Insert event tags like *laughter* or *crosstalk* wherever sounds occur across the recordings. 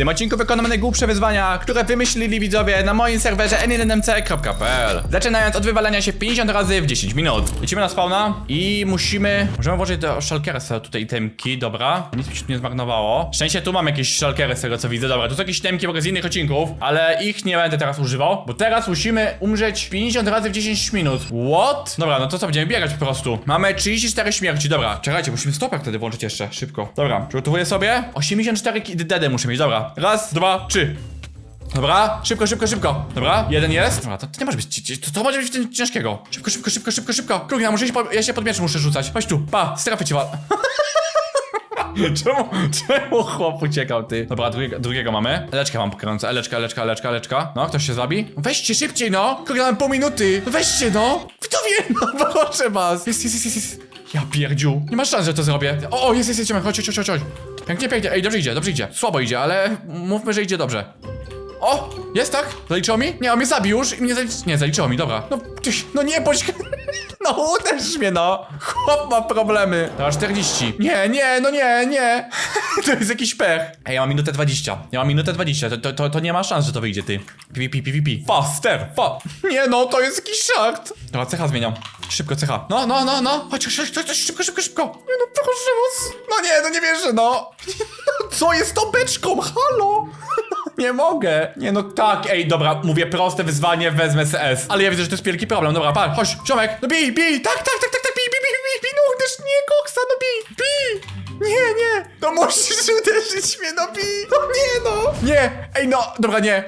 tym odcinku wykonamy najgłupsze wyzwania, które wymyślili widzowie na moim serwerze n1mc.pl. Zaczynając od wywalania się 50 razy w 10 minut. Lecimy na spawna i musimy... Możemy włożyć do sobie tutaj itemki, dobra. Nic mi się tu nie zmarnowało. Szczęście tu mam jakieś szalkery z tego co widzę, dobra. Tu są jakieś itemki w ogóle z innych odcinków, ale ich nie będę teraz używał, bo teraz musimy umrzeć 50 razy w 10 minut. What? Dobra, no to co, będziemy biegać po prostu. Mamy 34 śmierci, dobra. Czekajcie, musimy stoper wtedy włączyć jeszcze, szybko. Dobra, przygotowuję sobie. 84 dedy muszę mieć, dobra. Raz, dwa, trzy. Dobra, szybko, szybko, szybko. Dobra, jeden jest. Dobra, to, to nie może być, to, to może być ciężkiego. Szybko, szybko, szybko, szybko, szybko. Krugna, muszę iść po, ja się pod mieczem muszę rzucać. Chodź tu, pa, strefy cię wal. *laughs* Czemu, czemu chłop uciekał, ty? Dobra, drugiego, drugiego mamy. Leczkę mam pokręcę, eleczka, eleczka, eleczka, eleczka. No, ktoś się zabi? Weźcie szybciej, no! Kurde, mam pół minuty! Weźcie, no! Wdowie, *laughs* no, proszę was! Jest, jest, jest, jest, jest. Ja pierdziu. Nie masz szans, że to zrobię. O, o jest, jest, jest, chodź, chodź, chodź, chodź. Pięknie, pięknie. Ej, dobrze idzie, dobrze idzie. Słabo idzie, ale mówmy, że idzie dobrze. O! Jest tak? Zaliczyło mi? Nie, on mnie zabił już i mnie zaliczyło. Nie, zaliczyło mi, dobra. No, tyś, no nie, bądź... *laughs* No uderz mnie, no! Chłop ma problemy. Dobra, 40. Nie, nie, no nie, nie. *laughs* To jest jakiś pech. Ej, ja mam minutę 20. Ja mam minutę 20. To, to, to, to nie ma szans, że to wyjdzie, ty. PvP, PvP. Faster, fa. Nie, no, to jest jakiś żart. Dobra, cecha zmieniam. Szybko, cecha. No, no, no, no. Chodź, chodź, chodź, chodź, szybko, szybko, szybko. Nie, no, proszę was. No nie, no nie wierzę, no. *laughs* Co jest tą beczką? Halo? Nie mogę. Nie no tak, ej, dobra, mówię proste wyzwanie, wezmę CS. Ale ja widzę, że to jest wielki problem. Dobra, pan, chodź, ziomek, no bij, bij, tak, tak, tak, tak, tak, bij, bij, bij, bij, bij, no uderz, nie, koksa, no bij, bij. Nie, nie, no musisz uderzyć mnie, no bij. No nie, no. Nie, ej, no, dobra, nie.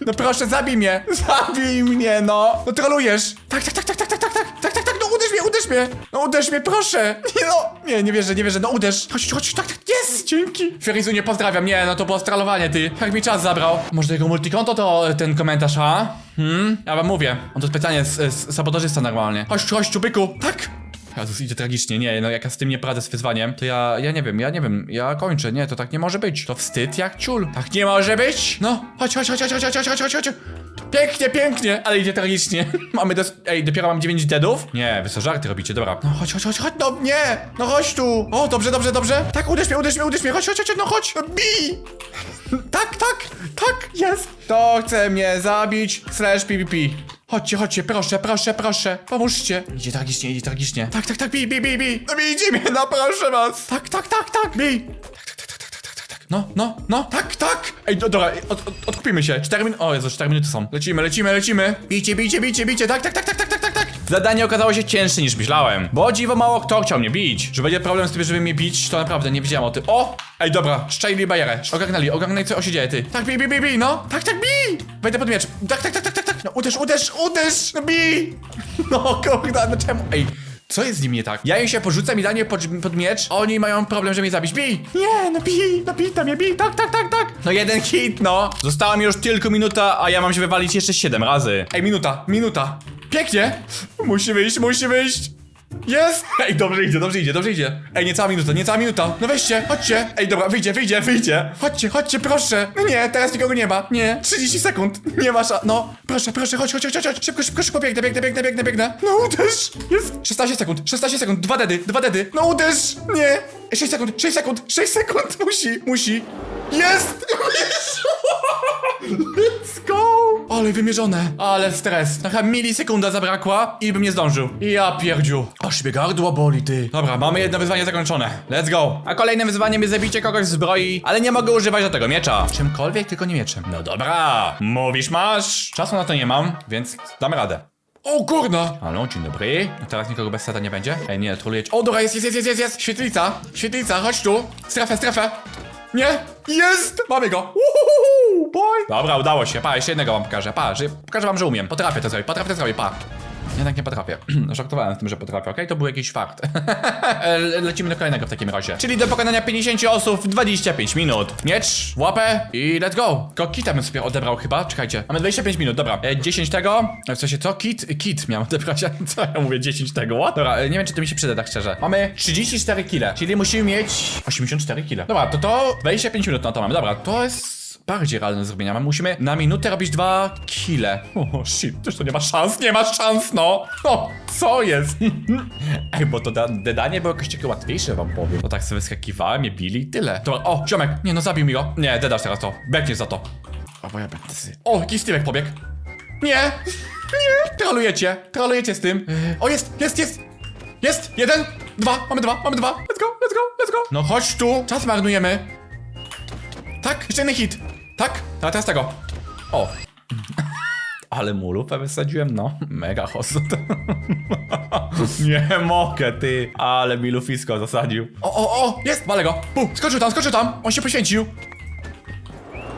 No proszę, zabij mnie! Zabij mnie, no! No trolujesz! Tak, tak, tak, tak, tak, tak, tak, tak, tak, tak, tak, no mnie, uderz mnie! No uderz mnie, proszę! Nie no! Nie, nie wierzę, nie wierzę, no uderz! Chodź, chodź, tak, tak, jest! Dzięki! Ferizu, nie pozdrawiam, nie, no to było stralowanie, ty. Jak mi czas zabrał. Może jego multikonto to e, ten komentarz, a? Hmm? Ja wam mówię, on to specjalnie z, z sabotażysta normalnie. Chodź, chodź, czubysku! Tak! Jezus, idzie tragicznie, nie, no jak ja z tym nie poradzę z wyzwaniem, to ja, ja nie wiem, ja nie wiem, ja kończę, nie, to tak nie może być. To wstyd jak ciul. Tak nie może być! No, chodź, chodź, chodź, chodź, chodź, chodź, chodź, chodź. Pięknie, pięknie, ale idzie tragicznie. *laughs* Mamy dos... Ej, dopiero mam 9 deadów? Nie, wy co żarty robicie, dobra. No chodź, chodź, chodź, chodź, no nie! No chodź tu! O, dobrze, dobrze, dobrze. Tak, uderz mnie, uderz mnie, uderz mnie, chodź, chodź, chodź, no chodź! Bij! Tak, tak, tak, jest! To chce mnie zabić, slash PvP. Chodźcie, chodźcie, proszę, proszę, proszę, pomóżcie. Idzie tragicznie, idzie tragicznie. Tak, tak, tak, bij, bij, bij, bij. No bijcie mnie, no proszę was. Tak, tak, tak, tak, bij. Tak, tak, tak, tak, tak, tak, tak, tak. No, no, no, tak, tak. Ej, do, dobra, od, od, odkupimy się. 4 minuty, o Jezu, 4 minuty są. Lecimy, lecimy, lecimy. Bijcie, bijcie, bijcie, bijcie, tak, tak, tak, tak, tak, tak, tak, tak. Zadanie okazało się cięższe niż myślałem. Bo dziwo mało kto chciał mnie bić. Że będzie problem z tym, żeby mnie bić, to naprawdę nie wiedziałem o tym. O! Ej, dobra, szczęli barierę. Ogarnęli, ogarnęli co się dzieje, ty. Tak, bij, bij, bij, bij, no. Tak, tak, bij. Wejdę pod miecz. Tak, tak, tak, tak, tak, tak. No uderz, uderz, uderz, bij. No, kurde, no czemu? Ej. Co jest z nim nie tak? Ja jej się porzucam i danie pod, pod miecz, oni mają problem, żeby mnie zabić. Bij! Nie, no bij, no bij tam mnie, bij, tak, tak, tak, tak. No jeden hit, no. Została mi już tylko minuta, a ja mam się wywalić jeszcze 7 razy. Ej, minuta, minuta. Pięknie. Musi wyjść, musi wyjść. Jest! Ej, dobrze idzie, dobrze idzie, dobrze idzie. Ej, niecała minuta, niecała minuta. No weźcie, chodźcie. Ej, dobra, wyjdzie, wyjdzie, wyjdzie. Chodźcie, chodźcie, proszę. No nie, teraz nikogo nie ma. Nie, 30 sekund. Nie ma sza... No, proszę, proszę, chodź, chodź, chodź, chodź. Szybko, szybko, szybko, biegnę, biegnę, biegnę, biegnę, biegnę. No uderz. Jest. 16 sekund, 16 sekund, dwa dedy, dwa dedy. No uderz. Nie. 6 sekund, 6 sekund, 6 sekund. Musi, musi. Jest! Let's go! Ale wymierzone, ale stres. Trochę milisekunda zabrakła i bym nie zdążył. Ja pierdziu. Aż mnie gardło boli, ty. Dobra, mamy jedno wyzwanie zakończone. Let's go. A kolejnym wyzwaniem jest zabicie kogoś zbroi, ale nie mogę używać do tego miecza. Czymkolwiek, tylko nie mieczem. No dobra. Mówisz masz. Czasu na to nie mam, więc dam radę. O kurna! Halo, dzień dobry. Teraz nikogo bez seta nie będzie? Ej, nie, trolujecie. O, dobra, jest, jest, jest, jest, jest, jest. Świetlica, świetlica, chodź tu. Strefę, strefę. Nie! Jest! Mamy go! Uhuhu, boy! Dobra, udało się. Pa, jeszcze jednego wam pokażę. Pa, że, pokażę wam, że umiem. Potrafię to zrobić, potrafię to zrobić, pa. Jednak nie potrafię. *clears throat* Żartowałem z tym, że potrafię, okej? To był jakiś fakt. Le- *laughs* Lecimy do kolejnego w takim razie. Czyli do pokonania 50 osób w 25 minut. Miecz, łapę i let's go. Tylko kita bym sobie odebrał chyba. Czekajcie. Mamy 25 minut, dobra. E, 10 tego. E, W sensie co? Kit? Kit miałem odebrać. *laughs* Co ja mówię? 10 tego, what? Dobra, e, nie wiem czy to mi się przyda tak szczerze. Mamy 34 kile, czyli musimy mieć 84 kile. Dobra, to to 25 minut na to mamy. Dobra, to jest bardziej realne do zrobienia. My musimy na minutę robić dwa kile. O, shit, też to nie ma szans, nie ma szans, no! O, co jest? *laughs* Ej, bo to da dedanie było jakoś takie łatwiejsze, wam powiem. Bo tak sobie wyskakiwałem, mnie bili i tyle. To, o, ziomek, nie no, zabił mi go. Nie, dedasz teraz to. Bekniesz za to. O, bo ja będę... O, jakiś tyłek pobiegł. Nie! Nie! Trolujecie! Trolujecie z tym! O, jest! Jest! Jest! Jest! Jeden! Dwa! Mamy dwa! Mamy dwa! Let's go! Let's go! Let's go! No chodź tu! Czas marnujemy! Tak! Jeszcze jeden hit! Tak! A teraz tego! O! *laughs* Ale mu lupę wysadziłem, no. Mega hosut. *laughs* Nie mogę, ty. Ale mi lufisko zasadził. O, o, o! Jest! Walę go! Pu! Skoczył tam, skoczył tam! On się poświęcił!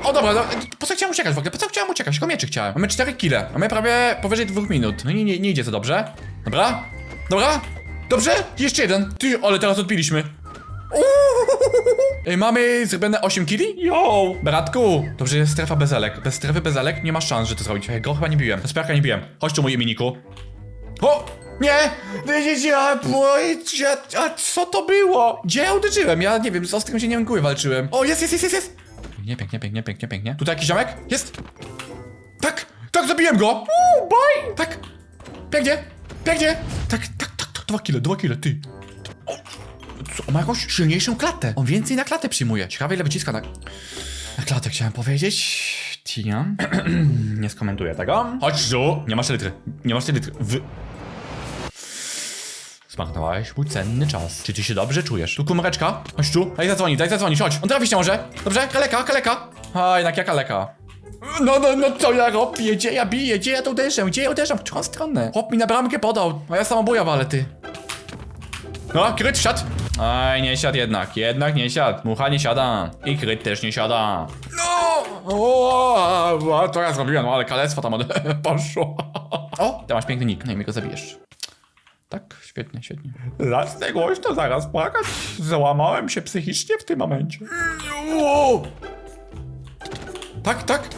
O dobra, no, po co chciałem uciekać w ogóle? Po co chciałem uciekać? Tylko mieczy chciałem. Mamy 4 kile. Mamy prawie powyżej dwóch minut. No i nie, nie idzie to dobrze. Dobra? Dobra? Dobrze? Jeszcze jeden. Ty, ale teraz odbiliśmy. Ej, mamy zrobione 8 kili? Yo! Bratku! Dobrze, jest strefa bez elek. Bez strefy bez elek nie ma szans, że to zrobić. Ej, go chyba nie biłem. Sperka nie biłem. Chodź tu, mój miniku. O! Nie! Widzicie, a, a, a co to było? Gdzie ja uderzyłem? Ja nie wiem, z ostrym się nie mgły walczyłem. O, jest, jest, jest, jest, jest! Nie, pięknie, pięknie, pięknie, pięknie. Tutaj jakiś ziomek? Jest! Tak! Tak, zabiłem go! Uuu, boj! Tak! Pięknie! Pięknie! Tak, tak, tak, tak, dwa kile, dwa kile, ty. Co, on ma jakąś silniejszą klatę. On więcej na klatę przyjmuje. Ciekawe ile wyciska na... Na klatę chciałem powiedzieć. Tia. *clears throat* nie skomentuję tego. Chodź tu! Nie masz litry. Nie masz litry. W... Zmarnowałeś mój cenny czas. Czy ty się dobrze czujesz? Tu kumreczka? Chodź tu. Daj zadzwonić, daj zadzwonić, chodź. On trafić nie może. Dobrze? Kaleka, kaleka. A, jednak ja kaleka. No, no, no, co ja robię? Gdzie ja biję? Gdzie ja to uderzę? Gdzie ja uderzam? W którą stronę? Chłop mi na bramkę podał, a ja samobuja walę, ty. No, kryt siadł. Aj, nie siadł jednak. Jednak nie siadł. Mucha nie siada. I kryt też nie siada. No! O, to ja zrobiłem, no ale kalectwo tam od... *laughs* poszło. O, ty masz piękny nick, no i mi go zabijesz. Tak, świetnie, świetnie. Zacznę głośno zaraz płakać. Załamałem się psychicznie w tym momencie. Tak, tak.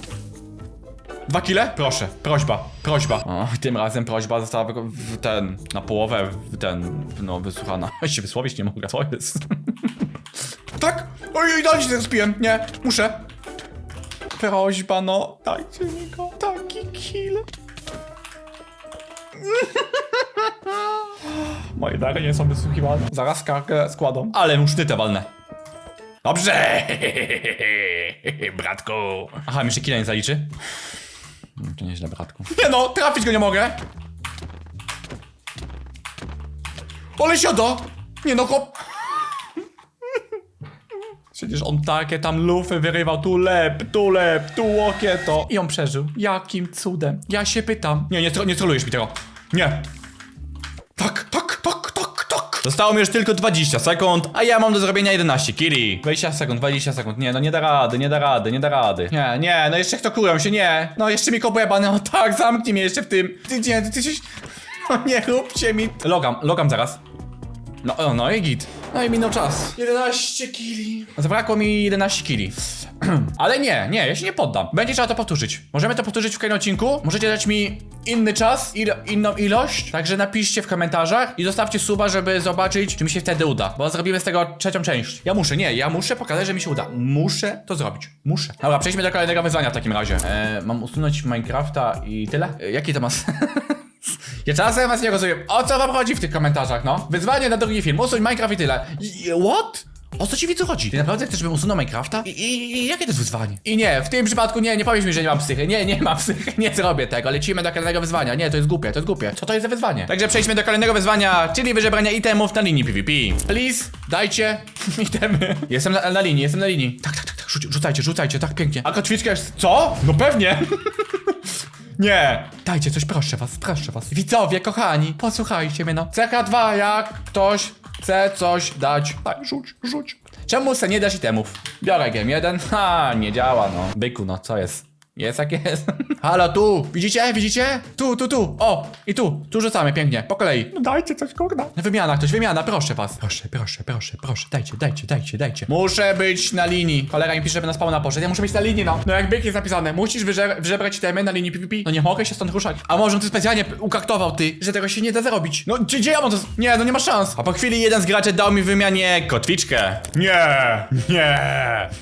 Dwa kile? Proszę, prośba, prośba. O, tym razem prośba została wyko- w ten, na połowę, w ten, no, wysłuchana. Ja *laughs* się wysłowić nie mogę, co jest? *laughs* tak! Oj, dalej się rozpiłem, nie, muszę. Prośba, no, dajcie mi go. Taki kill. *laughs* Moje dary nie są wysłuchiwane. Zaraz karkę składą. Ale mu sztytę walnę. Dobrze! Bratku. Aha, mi jeszcze killa nie zaliczy? No, To nieźle, bratku. Nie no, trafić go nie mogę! Ale siada! Nie no, hop! Przecież on takie tam lufy wyrywał, tu lep, tu lep, tu łokieto. I on przeżył. Jakim cudem? Ja się pytam. Nie, nie, tro- nie trolujesz mi tego. Nie. Zostało mi już tylko 20 sekund, a ja mam do zrobienia 11 kili. 20 sekund, 20 sekund. Nie, no nie da rady, nie da rady, nie da rady. Nie, nie, no jeszcze kto kują się, nie. No jeszcze mi kobłęba, no tak, zamknij mnie jeszcze w tym. Ty, nie, ty, ty coś... No *laughs* nie róbcie mi... Logam, logam zaraz. No, no i git. No i minął czas. 11 kili. Zabrakło mi 11 kili. *clears throat* Ale nie, nie, ja się nie poddam. Będzie trzeba to powtórzyć. Możemy to powtórzyć w kolejnym odcinku. Możecie dać mi inny czas, il inną ilość. Także napiszcie w komentarzach i zostawcie suba, żeby zobaczyć, czy mi się wtedy uda. Bo zrobimy z tego trzecią część. Ja muszę, nie, ja muszę pokazać, że mi się uda. Muszę to zrobić. Muszę. Dobra, przejdźmy do kolejnego wyzwania w takim razie. E, mam usunąć Minecrafta i tyle? E, jaki to ma sens? *laughs* Ja czasem was nie rozumiem. O co wam chodzi w tych komentarzach, no? Wyzwanie na drugi film. Usuń Minecraft i tyle. I, what? O co ci widzu chodzi? Ty naprawdę chcesz, żebym usunął Minecrafta? I, i, I jakie to jest wyzwanie? I nie, w tym przypadku nie, nie powiedz mi, że nie mam psychy. Nie, nie mam psychy, nie zrobię tego. Lecimy do kolejnego wyzwania. Nie, to jest głupie, to jest głupie. Co to jest za wyzwanie? Także przejdźmy do kolejnego wyzwania, czyli wyżebrania itemów na linii PvP. Please, dajcie *laughs* itemy. Jestem na, na linii, jestem na linii. Tak, tak, tak, tak. Rzucajcie, rzucajcie, tak pięknie. A kotwiczka jest... Co? No pewnie. *laughs* Nie! Dajcie coś, proszę was, proszę was. Widzowie, kochani, posłuchajcie mnie no. CK2, jak ktoś chce coś dać, daj, rzuć, rzuć. Czemu se nie dasz itemów? Biorę game 1. Ha, nie działa no. Byku, no, co jest? Jest jak *laughs* jest. Halo, tu! Widzicie? Widzicie? Tu, tu, tu! O! I tu! Tu rzucamy, pięknie. Po kolei. No dajcie coś, kurna. Wymiana, ktoś, wymiana, proszę was. Proszę, proszę, proszę, proszę. Dajcie, dajcie, dajcie, dajcie. Muszę być na linii. Kolega mi pisze, żeby na spawna poszedł. Ja muszę być na linii, no. No jak byk jest napisane. Musisz wyże wyżebrać temy na linii PvP. No nie mogę się stąd ruszać. A może on ty specjalnie ukaktował, ty, że tego się nie da zrobić. No, gdzie, gdzie ja mam to... Nie, no nie ma szans. A po chwili jeden z graczy dał mi w wymianie kotwiczkę. Nie, nie,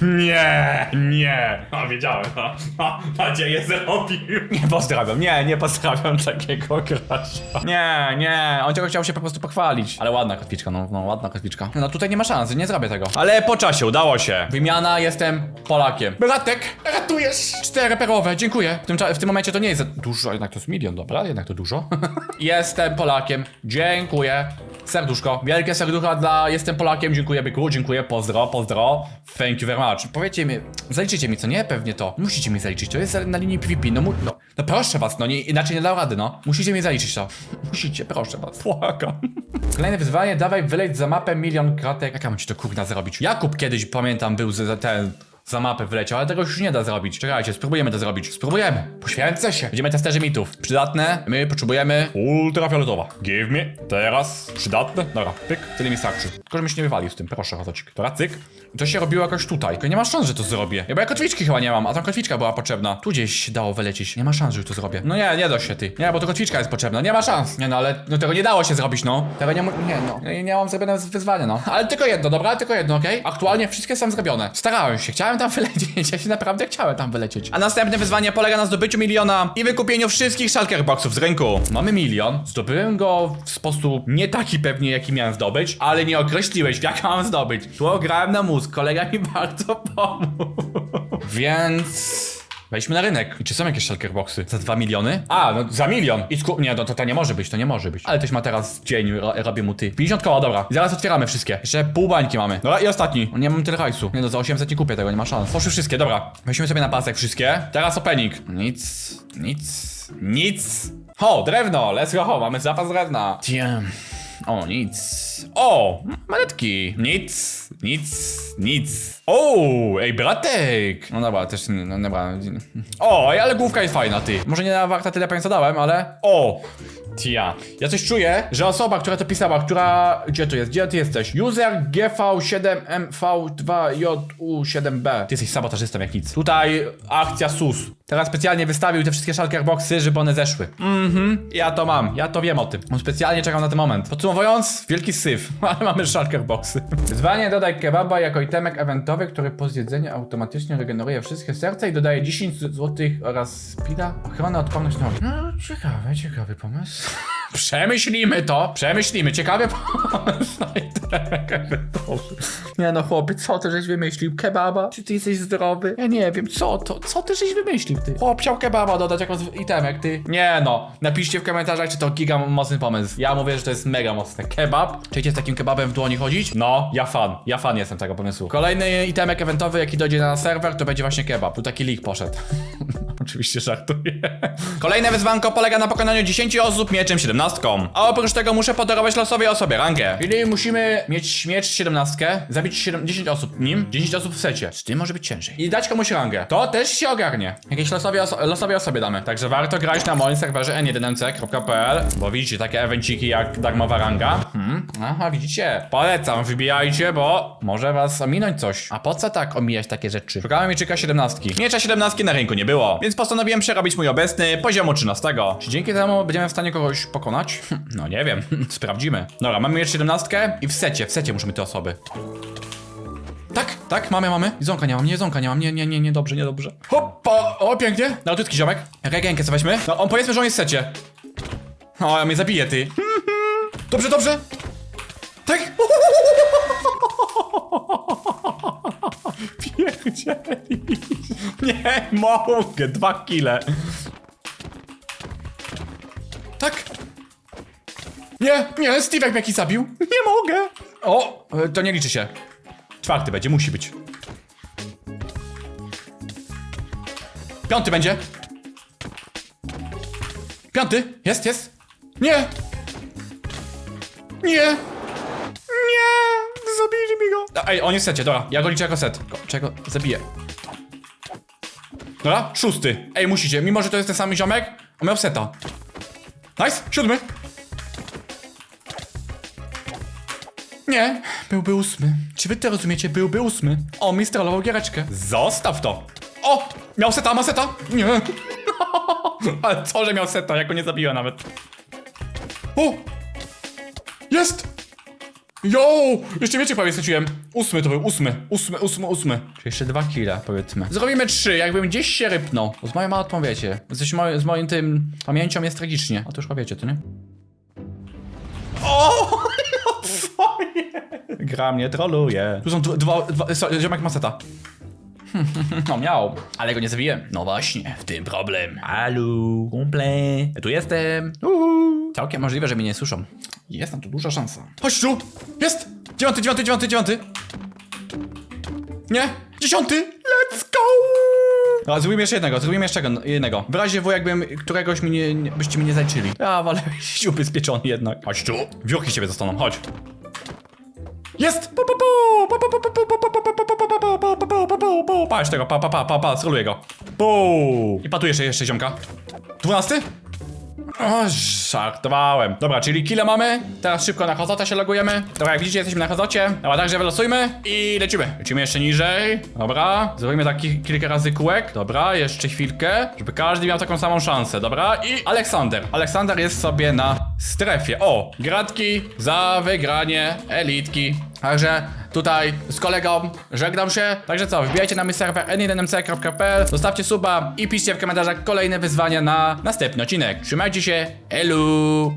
nie, nie. A wiedziałem, no *laughs* nadzieję *laughs* zrobił. Nie pozdrawiam, nie, nie pozdrawiam takiego gracza. Nie, nie, on tylko chciał się po prostu pochwalić. Ale ładna kotwiczka, no, no ładna kotwiczka. No tutaj nie ma szans, nie zrobię tego. Ale po czasie udało się. Wymiana, jestem Polakiem. Bratek, ratujesz. Cztery perowe, dziękuję. W tym, cza- w tym momencie to nie jest za dużo, jednak to jest milion, dobra, jednak to dużo. *laughs* jestem Polakiem, dziękuję. Serduszko, wielkie serducha dla jestem Polakiem, dziękuję byku, dziękuję, pozdro, pozdro. Thank you very much. Powiedzcie mi, zaliczycie mi co, nie? Pewnie to. Musicie mi zaliczyć, to jest na linii PvP, no, mu, no, no proszę was, no nie, inaczej nie dał rady, no. Musicie mi zaliczyć to. *laughs* Musicie, proszę was. Płakam. Kolejne wyzwanie, dawaj wyleć za mapę milion kratek. Jak ja mam ci to kurna zrobić? Jakub kiedyś, pamiętam, był za za ten... Za mapę wyleciał, ale tego już nie da zrobić. Czekajcie, spróbujemy to zrobić. Spróbujemy. Poświęcę się. Będziemy testerzy mitów. Przydatne. My potrzebujemy ultrafioletowa. Give me. Teraz. Przydatne. Dobra, pyk. Tyle mi starczy. Tylko, żebyś nie wywalił z tym. Proszę, chodź. Dobra, cyk. To się robiło jakoś tutaj. Tylko nie ma szans, że to zrobię. Ja bo ja kotwiczki chyba nie mam, a tam kotwiczka była potrzebna. Tu gdzieś dało wylecieć. Nie ma szans, że to zrobię. No nie, nie da się ty. Nie, bo to kotwiczka jest potrzebna. Nie ma szans. Nie no, ale no tego nie dało się zrobić, no. Tego nie, nie no. Nie, nie mam zrobione wyzwanie, no. Ale tylko jedno, dobra? Tylko jedno, okej? Aktualnie wszystkie są zrobione. Starałem się, chciałem tam *laughs* wylecieć. Ja się naprawdę chciałem tam wylecieć. A następne wyzwanie polega na zdobyciu miliona i wykupieniu wszystkich shulker boxów z rynku. Mamy milion. Zdobyłem go w sposób nie taki pewnie, jaki miałem zdobyć, ale nie określiłeś, jak mam zdobyć. Tu grałem na mózg, kolega mi *laughs* bardzo pomógł. Więc... Wejdźmy na rynek. I czy są jakieś shulker boxy? Za 2 miliony? A, no za milion. I sku... Nie, no to, to nie może być, to nie może być. Ale ktoś ma teraz dzień, ro, robię mu ty. 50 koła, dobra. Zaraz otwieramy wszystkie. Jeszcze pół bańki mamy. Dobra, i ostatni. Nie mam tyle hajsu. Nie no, za 800 nie kupię tego, nie ma szans. Poszły wszystkie, dobra. Weźmy sobie na pasek wszystkie. Teraz opening. Nic, nic, nic. Ho, drewno, let's go, mamy zapas drewna. Tiem. O, nic. O, manetki. Nic, nic, nic. O, ej, bratek. No dobra, też, no dobra. O, ale główka jest fajna, ty. Może nie warta tyle pieniędzy dałem, ale... O, Tia. Ja coś czuję, że osoba, która to pisała, która... Gdzie to jest? Gdzie ty jesteś? User GV7MV2JU7B. Ty jesteś sabotażystą jak nic. Tutaj akcja SUS. Teraz specjalnie wystawił te wszystkie shulker boxy, żeby one zeszły. Mhm, ja to mam, ja to wiem o tym. On specjalnie czekał na ten moment. Podsumowując, wielki syf, *laughs* ale mamy shulker boxy. Dodaj kebaba jako itemek eventowy, który po zjedzeniu automatycznie regeneruje wszystkie serca i dodaje 10 zł oraz speeda, ochronę, odporność na ogień. No, ciekawy, ciekawy pomysł. *laughs* Przemyślimy to, przemyślimy, eventowy. Nie no chłopie, co ty żeś wymyślił? Kebaba? Czy ty jesteś zdrowy? Ja nie wiem, co to, co ty żeś wymyślił ty? Chłop chciał kebaba dodać jako itemek, ty. Nie no, napiszcie w komentarzach, czy to giga mocny pomysł. Ja mówię, że to jest mega mocny. Kebab? Czy idzie z takim kebabem w dłoni chodzić? No, ja fan, ja fan jestem tego pomysłu. Kolejny itemek eventowy, jaki dojdzie na serwer, to będzie właśnie kebab. Tu taki leak poszedł. *laughs* Oczywiście żartuję. Kolejne wyzwanko polega na pokonaniu 10 osób mieczem 17. A oprócz tego muszę podarować losowej osobie rangę. Czyli musimy mieć miecz 17, zabić 7, 10 osób nim, 10 osób w secie. Z tym może być ciężej. I dać komuś rangę. To też się ogarnie. Jakieś losowej, oso losowej osobie damy. Także warto grać na moim serwerze n1nc.pl, bo widzicie takie evenciki jak darmowa ranga. Hmm. Aha, widzicie. Polecam, wybijajcie, bo może was ominąć coś. A po co tak omijać takie rzeczy? Szukałem mieczyka 17. Miecza 17 na rynku nie było, więc postanowiłem przerobić mój obecny poziomu 13. Czy dzięki temu będziemy w stanie kogoś pokonać? Hm, No nie wiem, *laughs* sprawdzimy. Dobra, mamy miecz 17 i w secie, w secie musimy te osoby. Tak, tak, mamy, mamy. Zonka nie mam, nie, zonka nie mam, nie, nie, nie, nie, dobrze, nie, dobrze. Hoppa, o, pięknie. No, tutki ziomek. Regenkę co weźmy? No, on powiedzmy, że on jest w secie. O, ja mnie zabije, ty. *laughs* Dobrze, dobrze. Tak. *laughs* Pierdzieli. Nie mogę, dwa kile. Tak. Nie, nie, Steve'ek jakiś zabił. Nie mogę. O, e, to nie liczy się. Czwarty będzie, musi być. Piąty będzie. Piąty, jest, jest. Nie. Nie. Nie. Zabili mi go. A, Ej, on jest w secie, dobra. Ja go liczę jako set. Czego? Zabiję. Dobra, szósty. Ej, musicie, mimo że to jest ten sam ziomek, on miał seta. Nice, siódmy. Nie, byłby ósmy. Czy wy to rozumiecie? Byłby ósmy. On mi strollował giereczkę. Zostaw to. O! Miał seta, ma seta? Nie. *laughs* Ale co, że miał seta, jak go nie zabiła nawet. O! Jest! Yo! Jeszcze więcej prawie straciłem. Ósmy to był, ósmy. Ósmy, ósmy, ósmy. Czy jeszcze dwa kile, powiedzmy. Zrobimy trzy, jakbym gdzieś się rypnął. Z moją małą wiecie. Z, moim, z moim tym pamięcią jest tragicznie. A to już chyba wiecie, to nie? O! No *laughs* co jest? Gra mnie troluje. Tu są dwa, dwa, dwa so, ziomek maseta. *laughs* No miał, ale go nie zabiłem. No właśnie, w tym problem. Alu, kumple, ja tu jestem. Uhu. Całkiem możliwe, że mnie nie słyszą. Jest na to duża szansa. Chodź tu! Jest! Dziewiąty, dziewiąty, dziewiąty, dziewiąty! Nie! Dziesiąty! Let's go! A zrobimy jeszcze jednego, zrobimy jeszcze jednego. W razie W jakbym któregoś mi nie, nie, byście mi nie zajczyli. A, ale siupy spieczony jednak. Chodź tu! Wiochy ciebie zostaną, chodź! Jest! Patrz tego, pa pa pa pa pa, skoluję go. I patujesz jeszcze ziomka. Dwunasty? O, żartowałem. Dobra, czyli kile mamy. Teraz szybko na Hozota się logujemy. Dobra, jak widzicie, jesteśmy na Hozocie. Dobra, także wylosujmy i lecimy. Lecimy jeszcze niżej. Dobra, zrobimy taki kilka razy kółek. Dobra, jeszcze chwilkę, żeby każdy miał taką samą szansę. Dobra, i Aleksander. Aleksander jest sobie na strefie. O, gratki za wygranie elitki. Także tutaj z kolegą żegnam się. Także co, wbijajcie na mój serwer n1mc.pl, zostawcie suba i piszcie w komentarzach kolejne wyzwania na następny odcinek. Trzymajcie się, elu!